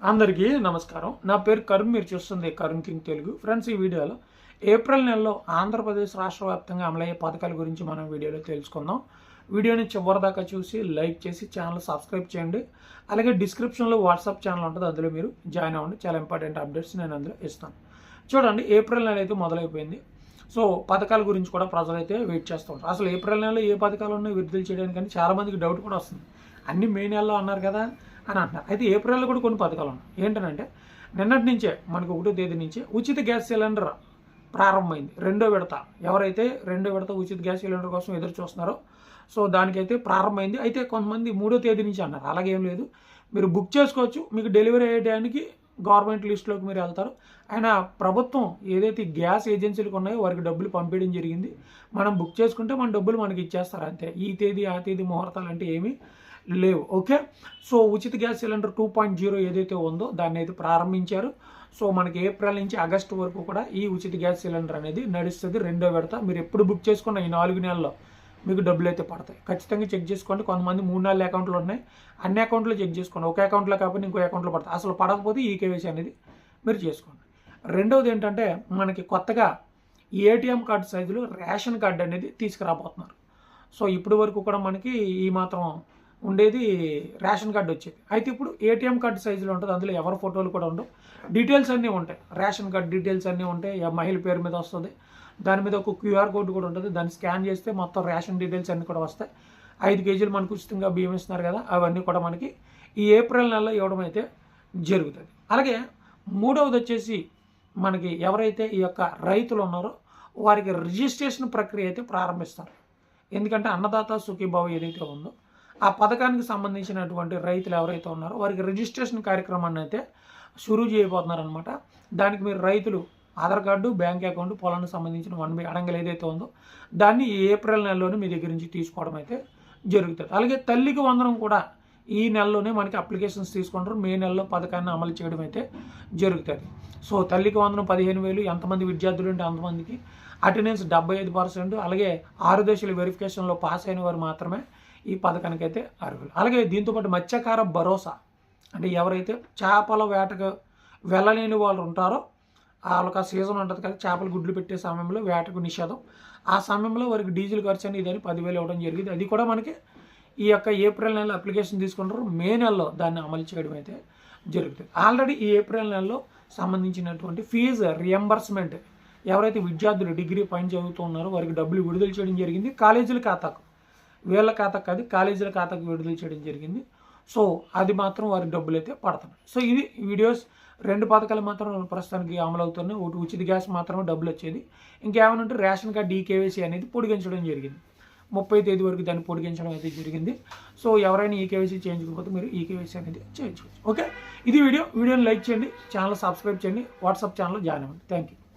అందరికీ నమస్కారం. నా పేరు కరుణ్ మీరు చూస్తుంది కరుణ్ కింగ్ తెలుగు. ఫ్రెండ్స్ ఈ వీడియోలో ఏప్రిల్ నెలలో ఆంధ్రప్రదేశ్ రాష్ట్ర వ్యాప్తంగా అమలయ్యే పథకాల గురించి మనం వీడియోలో తెలుసుకుందాం. వీడియోని చివరిదాకా చూసి లైక్ చేసి ఛానల్ సబ్స్క్రైబ్ చేయండి. అలాగే డిస్క్రిప్షన్లో వాట్సాప్ ఛానల్ ఉంటుంది అందులో మీరు జాయిన్ అవ్వండి. చాలా ఇంపార్టెంట్ అప్డేట్స్ నేను అందులో ఇస్తాను. చూడండి ఏప్రిల్ నెల అయితే మొదలైపోయింది. సో పథకాల గురించి కూడా ప్రజలైతే వెయిట్ చేస్తూ ఉంటారు. అసలు ఏప్రిల్ నెలలో ఏ పథకాలు ఉన్నాయి విడుదల చేయడానికి చాలామందికి డౌట్ కూడా వస్తుంది. అన్ని మే నెలలో అన్నారు కదా అని అంటున్నారు. అయితే ఏప్రిల్లో కూడా కొన్ని పథకాలు ఉన్నాయి. ఏంటంటే నిన్నటి నుంచే మనకు ఒకటో తేదీ నుంచే ఉచిత గ్యాస్ సిలిండర్ ప్రారంభమైంది. రెండో విడత. ఎవరైతే రెండో విడత ఉచిత గ్యాస్ సిలిండర్ కోసం ఎదురు చూస్తున్నారో సో దానికైతే ప్రారంభమైంది. అయితే కొంతమంది మూడో తేదీ నుంచి అన్నారు. అలాగే ఏం లేదు. మీరు బుక్ చేసుకోవచ్చు. మీకు డెలివరీ అయ్యేటానికి గవర్నమెంట్ లిస్టులోకి మీరు వెళ్తారు. ఆయన ప్రభుత్వం ఏదైతే గ్యాస్ ఏజెన్సీలకు ఉన్నాయో వారికి డబ్బులు పంపించడం జరిగింది. మనం బుక్ చేసుకుంటే మన డబ్బులు మనకి ఇచ్చేస్తారు అంతే. ఈ తేదీ ఆ తేదీ ముహూర్తాలు అంటే ఏమీ లేవు. ఓకే? సో ఉచిత gas cylinder two point zero ఏదైతే ఉందో దాన్ని అయితే ప్రారంభించారు. సో మనకి ఏప్రిల్ నుంచి ఆగస్టు వరకు కూడా ఈ ఉచిత గ్యాస్ సిలిండర్ అనేది నడుస్తుంది. రెండో విడత మీరు ఎప్పుడు బుక్ చేసుకున్న ఈ నాలుగు నెలల్లో. మీకు డబ్బులు అయితే పడతాయి. ఖచ్చితంగా చెక్ చేసుకోండి. కొంతమంది మూడు నాలుగు అకౌంట్లు ఉన్నాయి. అన్ని అకౌంట్లో చెక్ చేసుకోండి. ఒక అకౌంట్లో కాకపోతే ఇంకో అకౌంట్లో పడతాయి. అసలు పడకపోతే ఈ కేవైసీ అనేది మీరు చేసుకోండి. రెండవది ఏంటంటే మనకి కొత్తగా ఏటీఎం కార్డు సైజులో రేషన్ కార్డు అనేది తీసుకురాబోతున్నారు. సో ఇప్పటి వరకు కూడా మనకి ఈ మాత్రం ఉండేది రేషన్ కార్డు వచ్చేది. అయితే ఇప్పుడు ఏటీఎం కార్డు సైజులో ఉంటుంది. అందులో ఎవరి ఫోటోలు కూడా ఉండవు. డీటెయిల్స్ అన్నీ ఉంటాయి. రేషన్ కార్డు డీటెయిల్స్ అన్నీ ఉంటాయి. ఆ మహిళ పేరు మీద వస్తుంది. దాని మీద ఒక క్యూఆర్ కోడ్ కూడా ఉంటుంది. దాన్ని స్కాన్ చేస్తే మొత్తం రేషన్ డీటెయిల్స్ అన్నీ కూడా వస్తాయి. ఐదు కేజీలు మనకు ఉచితంగా బియ్యం ఇస్తున్నారు కదా అవన్నీ కూడా మనకి ఈ ఏప్రిల్ నెలలో ఇవ్వడం అయితే జరుగుతుంది. అలాగే మూడవది వచ్చేసి మనకి ఎవరైతే ఈ యొక్క రైతులు ఉన్నారో వారికి రిజిస్ట్రేషన్ ప్రక్రియ అయితే ప్రారంభిస్తారు. ఎందుకంటే అన్నదాత సుఖీభావ ఏదైతే ఉందో ఆ పథకానికి సంబంధించినటువంటి రైతులు ఎవరైతే ఉన్నారో వారికి రిజిస్ట్రేషన్ కార్యక్రమాన్ని అయితే షురూ చేయబోతున్నారనమాట దానికి మీరు రైతులు ఆధార్ కార్డు బ్యాంక్ అకౌంట్ పొలానికి సంబంధించిన వన్ బై అడంగలు ఏదైతే ఉందో దాన్ని ఏప్రిల్ నెలలోనే మీ దగ్గర నుంచి తీసుకోవడం అయితే జరుగుతుంది. అలాగే తల్లికి వందనం కూడా ఈ నెలలోనే మనకి అప్లికేషన్స్ తీసుకుంటారు. మే నెలలో పథకాన్ని అమలు చేయడం అయితే జరుగుతుంది. సో తల్లికి వందనం పదిహేను వేలు ఎంతమంది విద్యార్థులు ఉంటే అంతమందికి అటెండెన్స్ డెబ్బై ఐదు పర్సెంట్ అలాగే ఆరు దశల వెరిఫికేషన్లో పాస్ అయిన వారు మాత్రమే ఈ పథకానికి అయితే అర్హులు. అలాగే దీంతోపాటు మత్స్యకార భరోసా. అంటే ఎవరైతే చేపల వేటకు వెళ్ళలేని వాళ్ళు ఉంటారో వాళ్ళకి ఆ సీజన్ ఉంటుంది కదా చేపలు గుడ్లు పెట్టే సమయంలో వేటకు నిషేధం. ఆ సమయంలో వారికి డీజిల్ ఖర్చు అనేది అని పదివేలు ఇవ్వడం జరిగింది. అది కూడా మనకి ఈ యొక్క ఏప్రిల్ నెలలో అప్లికేషన్ తీసుకుంటారు. మే నెలలో దాన్ని అమలు చేయడం అయితే జరుగుతుంది. ఆల్రెడీ ఈ ఏప్రిల్ నెలలో సంబంధించినటువంటి ఫీజు రియంబర్స్మెంట్ ఎవరైతే విద్యార్థులు డిగ్రీ పైన చదువుతున్నారో వారికి డబ్బులు విడుదల చేయడం జరిగింది. కాలేజీల ఖాతాకు వీళ్ళ ఖాతాకు కాదు కాలేజీల ఖాతాకు విడుదల చేయడం జరిగింది. సో అది మాత్రం వారికి డబ్బులు అయితే పడుతున్నాయి సో ఇది వీడియోస్ రెండు పథకాలు మాత్రం ప్రస్తుతానికి అమలు అవుతున్నాయి ఒకటి ఉచిత గ్యాస్ మాత్రమే డబ్బులు వచ్చేది. ఇంకేమైనా ఉంటే రేషన్ కార్డ్ ఈకేవైసీ అనేది పొడిగించడం జరిగింది. ముప్పై తేదీ వరకు దాన్ని పొడిగించడం అయితే జరిగింది. సో ఎవరైనా ఈ కేవైసీ చేయించుకోకపోతే మీరు ఈ కేవైసీ అనేది చేయించుకోవచ్చు ఓకే? ఇది వీడియో. వీడియోని లైక్ చేయండి. ఛానల్ సబ్స్క్రైబ్ చేయండి. వాట్సాప్ ఛానల్ జాయిన్ అవ్వండి. Thank you